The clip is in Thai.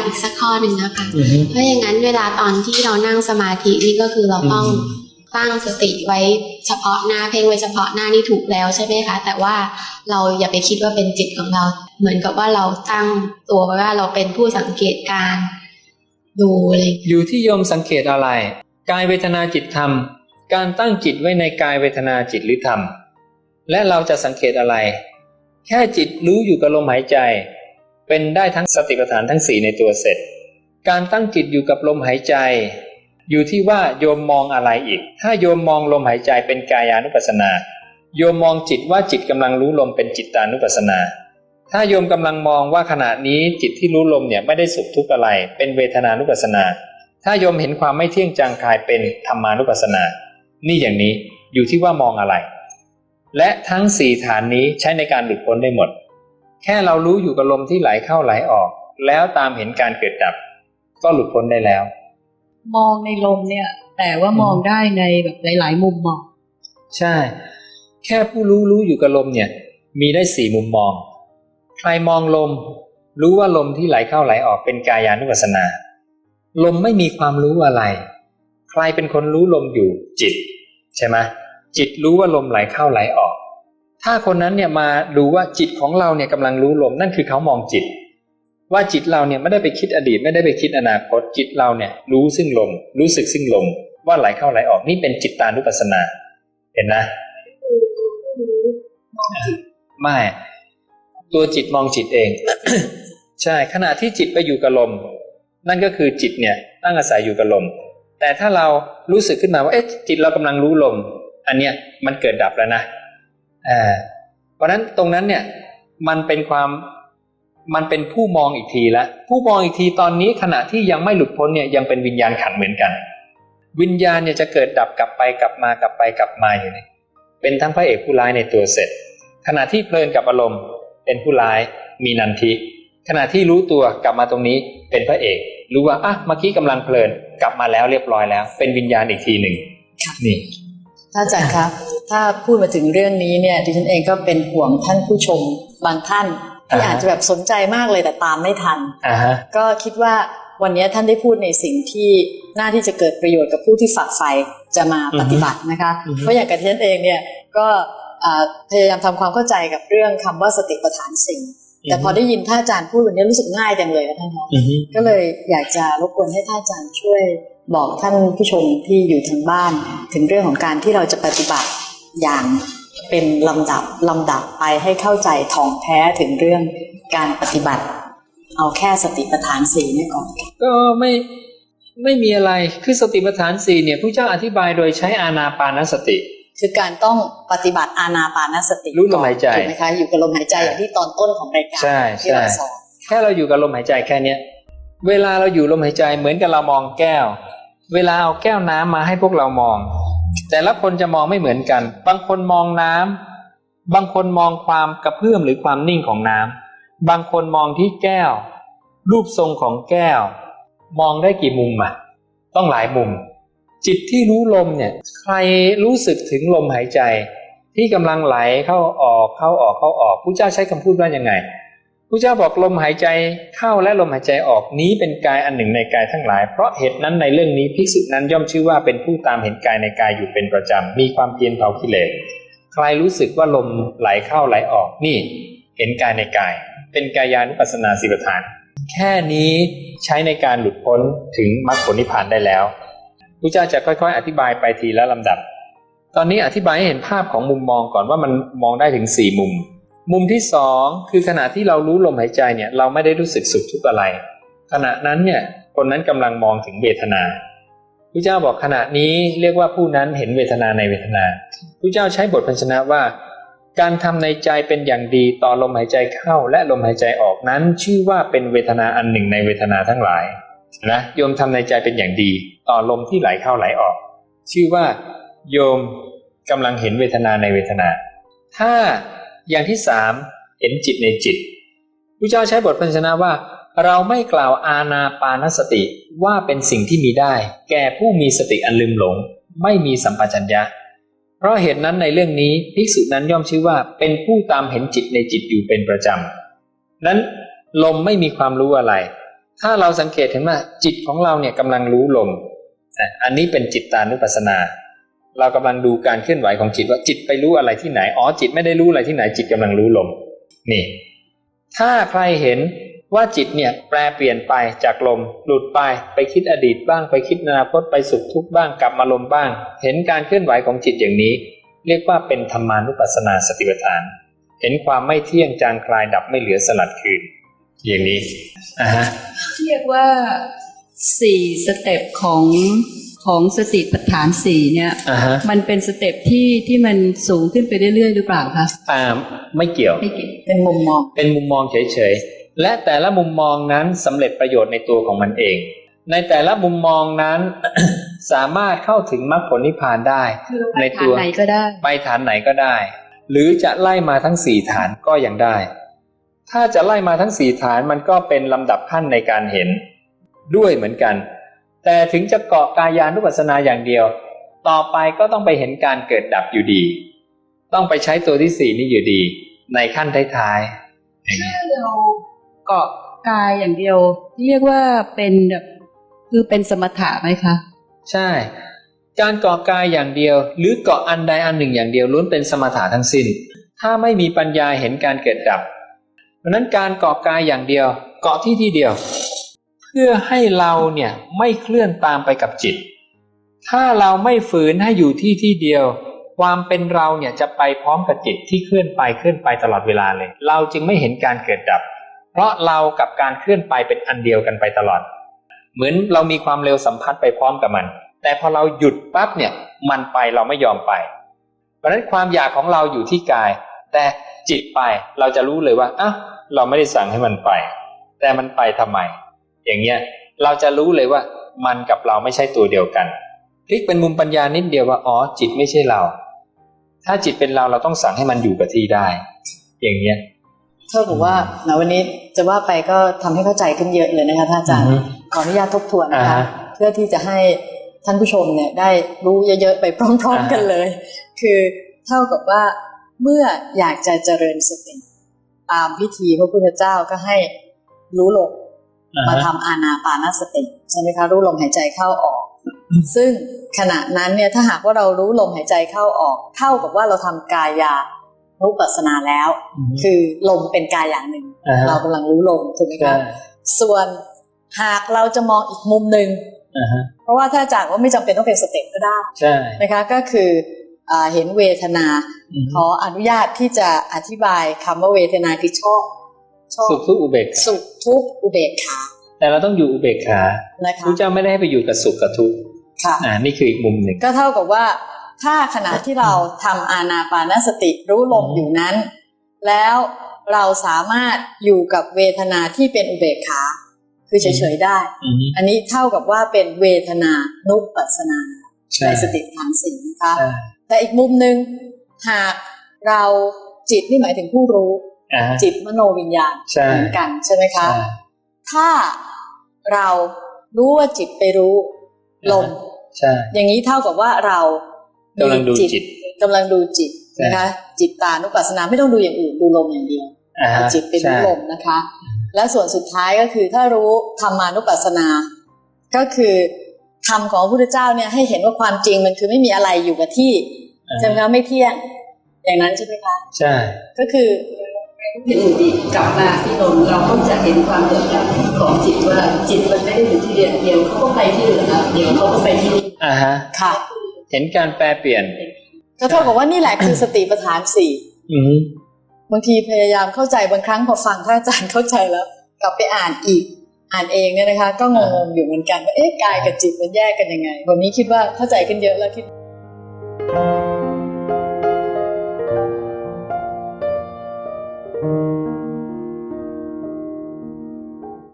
ย์อีกสักข้อหนึ่งนะคะอือฮึเพราะอย่างนั้นเวลาตอนที่เรานั่งสมาธินี่ก็คือเราต้องอืมตั้งสติไว้เฉพาะหน้าเพ่งไว้เฉพาะหน้านี่ถูกแล้วใช่ไหมคะ แต่ว่าเราอย่าไปคิดว่าเป็นจิตของเรา เหมือนกับว่าเราตั้งตัวไว้ว่าเราเป็นผู้สังเกตการณ์ดูอะไรอย่างเงี้ยอยู่ที่โยมสังเกตอะไร กายเวทนาจิตธรรม การตั้งจิตไว้ในกายเวทนาจิตหรือธรรม และเราจะสังเกตอะไร แค่จิตรู้อยู่กับลมหายใจ เป็นได้ทั้งสติปัฏฐานทั้งสี่ในตัวเสร็จ การตั้งจิตอยู่กับลมหายใจ อยู่ที่ว่าโยมมองอะไรอีก ถ้าโยมมองลมหายใจเป็นกายานุปัสสนา โยมมองจิตว่าจิตกำลังรู้ลมเป็นจิตตานุปัสสนา ถ้าโยมกำลังมองว่าขณะนี้จิตที่รู้ลมเนี่ยไม่ได้สุขทุกข์อะไร เป็นเวทนานุปัสสนา ถ้าโยมเห็นความไม่เที่ยงจางคายเป็นธรรมานุปัสสนา นี่อย่างนี้อยู่ที่ว่ามองอะไร และทั้งสี่ฐานนี้ใช้ในการหลุดพ้นได้หมด แค่เรารู้อยู่กับลมที่ไหลเข้าไหลออก แล้วตามเห็นการเกิดดับ ก็หลุดพ้นได้แล้ว มองในลมเนี่ย แต่ว่ามองได้ในแบบหลาย ๆ มุมมอง ใช่ แค่ผู้รู้รู้อยู่กับลมเนี่ย มีได้สี่มุมมอง ใครมองลม รู้ว่าลมที่ไหลเข้าไหลออกเป็นกายานุปัสสนา ลมไม่มีความรู้อะไร ใครเป็นคนรู้ลมอยู่จิต ใช่ไหมจิตรู้ว่าลมไหลเข้าไหลออก ถ้าคนนั้นเนี่ยมาดูว่าจิตของเราเนี่ยกำลังรู้ลมนั่นคือเขามองจิต ว่าจิตเราเนี่ยไม่ได้ไปคิดอดีตไม่ได้ไปคิดอนาคตจิตเราเนี่ยรู้ซึ่งลม รู้สึกซึ่งลม ว่าไหลเข้าไหลออกนี่เป็นจิตตานุปัสสนา เห็นนะไม่ตัวจิตมองจิตเอง ใช่ขณะที่จิตไปอยู่กับลม นั่นก็คือจิตเนี่ยตั้งอาศัยอยู่กับลม แต่ถ้าเรารู้สึกขึ้นมาว่าเอ๊ะจิตเรากำลังรู้ลม อันเนี้ยมันเกิดดับแล้วนะ เพราะฉะนั้นตรงนั้นเนี่ยมันเป็นความมันเป็นผู้มองอีกทีละผู้มองอีกทีตอนนี้ขณะที่ยังไม่หลุดพ้นเนี่ยยังเป็นวิญญาณขันธ์เหมือนกัน วิญญาณเนี่ยจะเกิดดับกลับไปกลับมากลับไปกลับมาอยู่เนี่ยเป็นทั้งพระเอกผู้ร้ายในตัวเสร็จ ขณะที่เพลินกับอารมณ์ เป็นผู้ร้ายมีนันทิ ขณะที่รู้ตัวกลับมาตรงนี้เป็นพระเอก รู้ว่าอะเมื่อกี้กำลังเพลินกลับมาแล้วเรียบร้อยแล้ว เป็นวิญญาณอีกทีหนึ่งนี่ท่านอาจารย์ครับ ถ้าพูดมาถึงเรื่องนี้เนี่ยดิฉันเองก็เป็นห่วงท่านผู้ชมบางท่านที่อ่าฮะอาจจะแบบสนใจมากเลยแต่ตามไม่ทันอ่าฮะก็คิดว่าวันนี้ท่านได้พูดในสิ่งที่น่าที่จะเกิดประโยชน์กับผู้ที่ฝักใฝ่จะมาปฏิบัตินะคะอือฮึเพราะอย่างกับดิฉันเองเนี่ยก็อ่าพยายามทำความเข้าใจกับเรื่องคำว่าสติปัฏฐานสิ่ง แต่พอได้ยินท่านอาจารย์พูดวันนี้รู้สึกง่ายจังเลยนะท่านคะอือฮึก็เลยอยากจะรบกวนให้ท่านอาจารย์ช่วยบอกท่านผู้ชมที่อยู่ทางบ้าน ถึงเรื่องของการที่เราจะปฏิบัติ อย่างเป็นลำดับลำดับไปให้เข้าใจท่องแท้ถึงเรื่องการปฏิบัติ เอาแค่สติปัฏฐานสี่นี่ก่อน ก็ไม่ไม่มีอะไรคือสติปัฏฐานสี่เนี่ยผู้เจ้าอธิบายโดยใช้อานาปานสติ คือการต้องปฏิบัติอานาปานสติรู้ลมหายใจถูกไหมคะอยู่กับลมหายใจอย่างที่ตอนต้นของรายการใช่ที่เราใช่สอนแค่เราอยู่กับลมหายใจแค่เนี้ยเวลาเราอยู่ลมหายใจเหมือนกับเรามองแก้ว เวลาเอาแก้วน้ำมาให้พวกเรามอง แต่ละคนจะมองไม่เหมือนกัน บางคนมองน้ำบางคนมองความกระเพื่อมหรือความนิ่งของน้ำบางคนมองที่แก้ว รูปทรงของแก้ว มองได้กี่มุมอะ ต้องหลายมุม จิตที่รู้ลมเนี่ย ใครรู้สึกถึงลมหายใจ ที่กำลังไหลเข้าออกเข้าออกเข้าออกผู้เจ้าใช้คำพูดว่ายังไง ผู้เจ้าบอกลมหายใจเข้าและลมหายใจออกนี้เป็นกายอันหนึ่งในกายทั้งหลาย เพราะเหตุนั้นในเรื่องนี้ภิกษุนั้นย่อมชื่อว่าเป็นผู้ตามเห็นกายในกายอยู่เป็นประจำมีความเพียรเผากิเลสใครรู้สึกว่าลมไหลเข้าไหลออกนี่ เห็นกายในกาย เป็นกายานุปัสสนาสิบฐาน แค่นี้ใช้ในการหลุดพ้นถึงมรรคผลนิพพานได้แล้วพระเจ้าจะค่อย ๆ อธิบายไปทีละลำดับ ตอนนี้อธิบายให้เห็นภาพของมุมมองก่อนว่ามันมองได้ถึงสี่มุม มุมที่สองคือขณะที่เรารู้ลมหายใจเนี่ยเราไม่ได้รู้สึกสุขทุกข์อะไร ขณะนั้นเนี่ยคนนั้นกำลังมองถึงเวทนาพระเจ้าบอกขณะนี้เรียกว่าผู้นั้นเห็นเวทนาในเวทนาพระเจ้าใช้บทพันชนะว่า การทำในใจเป็นอย่างดีต่อลมหายใจเข้าและลมหายใจออกนั้น ชื่อว่าเป็นเวทนาอันหนึ่งในเวทนาทั้งหลายนะโยมทำในใจเป็นอย่างดี ต่อลมที่ไหลเข้าไหลออก ชื่อว่า โยมกำลังเห็นเวทนาในเวทนา ถ้า อย่างที่สามเห็นจิตในจิตพระเจ้าใช้บทพันชนะว่า เราไม่กล่าวอาณาปานสติว่าเป็นสิ่งที่มีได้ แก่ผู้มีสติอันลืมหลง ไม่มีสัมปชัญญะ เพราะเหตุนั้นในเรื่องนี้ภิกษุนั้นย่อมชื่อว่าเป็นผู้ตามเห็นจิตในจิตอยู่เป็นประจำนั้นลมไม่มีความรู้อะไร ถ้าเราสังเกตเห็นว่าจิตของเราเนี่ยกำลังรู้ลม อันนี้เป็นจิตตานุปัสสนา เรากำลังดูการเคลื่อนไหวของจิตว่าจิตไปรู้อะไรที่ไหน อ๋อจิตไม่ได้รู้อะไรที่ไหน จิตกำลังรู้ลม นี่ ถ้าใครเห็นว่าจิตเนี่ยแปลเปลี่ยนไปจากลม หลุดไปไปคิดอดีตบ้างไปคิดอนาคตไปสุขทุกข์บ้างกลับมาลมบ้าง เห็นการเคลื่อนไหวของจิตอย่างนี้ เรียกว่าเป็นธรรมานุปัสสนาสติปัฏฐาน เห็นความไม่เที่ยงจางคลายดับไม่เหลือสลัดคืน อย่างนี้อ่าฮะเรียกว่าสี่สเต็ปของ ของสติปัฏฐานสี่เนี่ยอ่าฮะมันเป็นสเต็ปที่ที่มันสูงขึ้นไปเรื่อยๆหรือเปล่าคะอ่าไม่เกี่ยวไม่เก็บเป็นมุมมอง เป็นมุมมองเฉยๆและแต่ละมุมมองนั้นสำเร็จประโยชน์ในตัวของมันเอง ในแต่ละมุมมองนั้นสามารถเข้าถึงมรรคผลนิพพานได้ ในตัวฐานไหนก็ได้ ไปฐานไหนก็ได้ หรือจะไล่มาทั้งสี่ฐานก็ยังได้ ถ้าจะไล่มาทั้งสี่ฐานมันก็เป็นลำดับขั้นในการเห็นด้วยเหมือนกัน แต่ถึงจะเกาะกายานุปัสสนาอย่างเดียว ต่อไปก็ต้องไปเห็นการเกิดดับอยู่ดี ต้องไปใช้ตัวที่สี่นี่อยู่ดี ในขั้นท้ายๆอย่างนี้ถ้าเราเกาะกายอย่างเดียว เรียกว่าเป็นแบบคือเป็นสมถะไหมคะ ใช่ การเกาะกายอย่างเดียว หรือเกาะอันใดอันหนึ่งอย่างเดียวล้วนเป็นสมถะทั้งสิ้น ถ้าไม่มีปัญญาเห็นการเกิดดับเพราะฉะนั้นการเกาะกายอย่างเดียว เกาะที่ที่เดียวเพื่อให้เราเนี่ยไม่เคลื่อนตามไปกับจิต ถ้าเราไม่ฝืนให้อยู่ที่ที่เดียว ความเป็นเราเนี่ยจะไปพร้อมกับจิตที่เคลื่อนไปเคลื่อนไปตลอดเวลาเลย เราจึงไม่เห็นการเกิดดับ เพราะเรากับการเคลื่อนไปเป็นอันเดียวกันไปตลอด เหมือนเรามีความเร็วสัมพัทธ์ไปพร้อมกับมัน แต่พอเราหยุดปั๊บเนี่ยมันไปเราไม่ยอมไป เพราะฉะนั้นความอยากของเราอยู่ที่กาย แต่จิตไปเราจะรู้เลยว่าอ้าวเราไม่ได้สั่งให้มันไป แต่มันไปทำไม อย่างเงี้ยเราจะรู้เลยว่ามันกับเราไม่ใช่ตัวเดียวกันพลิกเป็นมุมปัญญานิดเดียวว่าอ๋อจิตไม่ใช่เรา ถ้าจิตเป็นเราเราต้องสั่งให้มันอยู่กับที่ได้ อย่างเงี้ยเท่ากับว่าณวันนี้จะว่าไปก็ทำให้เข้าใจขึ้นเยอะเลยนะคะท่านอาจารย์อือฮึขออนุญาตทบทวนนะคะอ่าฮะเพื่อที่จะให้ท่านผู้ชมเนี่ยได้รู้เยอะๆไปพร้อม ๆกันเลย คือเท่ากับว่าเมื่ออยากจะเจริญสติตามวิธีพระพุทธเจ้าก็ให้รู้ลมอ่า มาฮะทำอานาปานสติใช่ไหมคะรู้ลมหายใจเข้าออก ซึ่งขณะนั้นเนี่ยถ้าหากว่าเรารู้ลมหายใจเข้าออก เท่ากับว่าเราทำกายานุปัสสนาแล้ว คือลมเป็นกายอย่างหนึ่งอ่าฮะเรากำลังรู้ลมถูกไหมใช่คะส่วนหากเราจะมองอีกมุมหนึ่งอ่าฮะเพราะว่าถ้าจากว่าไม่จำเป็นต้องเป็นสเต็ปก็ได้ใช่นะคะก็คืออ่าเห็นเวทนาอืมขออนุญาตที่จะอธิบายคำว่าเวทนาคือชอบชอบ สุขทุกข์อุเบกขาสุขทุกข์อุเบกขาแต่เราต้องอยู่อุเบกขานะคะพระเจ้าไม่ได้ให้ไปอยู่กับสุขกับทุกข์ค่ะอ่านี่คืออีกมุมหนึ่งก็เท่ากับว่าถ้าขณะที่เราทำอานาปานสติรู้ลมอืมอยู่นั้น แล้วเราสามารถอยู่กับเวทนาที่เป็นอุเบกขา คือเฉยๆได้อือฮึอันนี้เท่ากับว่าเป็นเวทนานุปัสสนาใช่ในสติปัฏฐานสี่นะคะใช่แต่อีกมุมหนึ่งหากเราจิตนี่หมายถึงผู้รู้อ่าฮะ จิตมโนวิญญาณใช่เหมือนกันใช่ไหมคะใช่ถ้าเรารู้ว่าจิตไปรู้ลมใช่อย่างนี้เท่ากับว่าเรากำลังดูจิตกำลังดูจิตใช่นะคะจิตตานุปัสสนาไม่ต้องดูอย่างอื่นดูลมอย่างเดียวอ่าฮะเอาจิตไปรู้ใช่ลมนะคะ และส่วนสุดท้ายก็คือถ้ารู้ธรรมานุปัสสนา ก็คือธรรมของพระพุทธเจ้าเนี่ยให้เห็นว่าความจริงมันคือไม่มีอะไรอยู่กับที่อ่าใช่ไหมคะไม่เที่ยง อย่างนั้นใช่ไหมคะใช่ก็คือที่ อื่นอีกกลับมาที่ลมเราก็จะเห็นความเกิดดับของจิตว่าจิตมันไม่ได้อยู่ที่เดียวเดียวเขาก็ไปที่อื่นแล้วเดี๋ยวเขาก็ไปที่นี่อ่าฮะค่ะ เห็นการแปลเปลี่ยนก็เท่ากับว่านี่แหละคือสติปัฏฐานสี่อือฮึบางทีพยายามเข้าใจบางครั้งพอฟังพระอาจารย์เข้าใจแล้ว กลับไปอ่านอีกอ่านเองเนี่ยนะคะ ก็งงๆอยู่เหมือนกันว่าเอ๊ะกายกับจิตมันแยกกันยังไง วันนี้คิดว่าเข้าใจขึ้นเยอะแล้วที่